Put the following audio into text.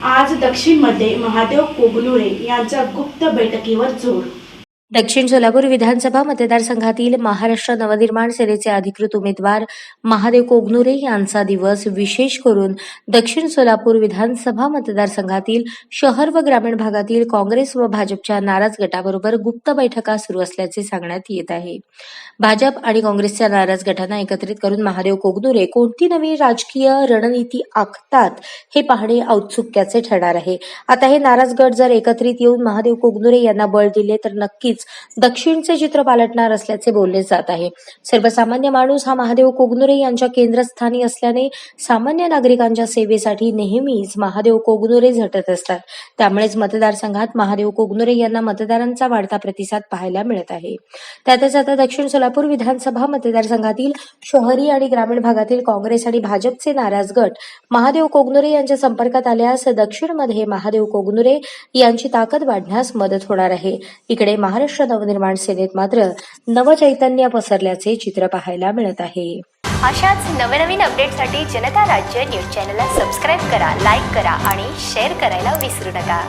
आज दक्षिणमध्ये महादेव कोगनुळे यांच्या गुप्त बैठकीवर जोर दक्षिण सोलापूर विधानसभा मतदारसंघातील महाराष्ट्र नवनिर्माण सेनेचे अधिकृत उमेदवार महादेव कोगनुरे यांचा दिवस विशेष करून दक्षिण सोलापूर विधानसभा मतदारसंघातील शहर व ग्रामीण भागातील काँग्रेस व भाजपच्या नाराज गटाबरोबर गुप्त बैठका सुरू असल्याचे सांगण्यात येत आहे. भाजप आणि काँग्रेसच्या नाराज गटांना एकत्रित करून महादेव कोगनुरे कोणती नवी राजकीय रणनीती आखतात हे पाहणे औत्सुक्याचे ठरणार आहे. आता हे नाराज गट जर एकत्रित येऊन महादेव कोगनुरे यांना बळ दिले तर नक्कीच नक्कीच दक्षिणचे चित्र पालटणार असल्याचे बोलले जात आहे. सर्वसामान्य माणूस हा महादेव कोगनुरे यांच्या केंद्रस्थानी असल्याने सामान्य नागरिकांच्या सेवेसाठी नेहमीच महादेव कोगनुरे झटत असतात. त्यामुळेच मतदारसंघात महादेव कोगनुरे यांना मतदारांचा वाढता प्रतिसाद पाहायला मिळत आहे. त्यातच आता दक्षिण सोलापूर विधानसभा मतदारसंघातील शहरी आणि ग्रामीण भागातील काँग्रेस आणि भाजपचे नाराज गट महादेव कोगनुरे यांच्या संपर्कात आल्यास दक्षिणमध्ये महादेव कोगनुरे यांची ताकद वाढण्यास मदत होणार आहे. इकडे महाराष्ट्र महाराष्ट्र नवनिर्माण सेनेत मात्र नवचैतन्य पसरल्याचे चित्र पाहायला मिळत आहे. अशाच नवनवीन अपडेटसाठी जनता राज्य न्यूज चॅनलला सबस्क्राईब करा लाईक करा आणि शेअर करायला विसरू नका.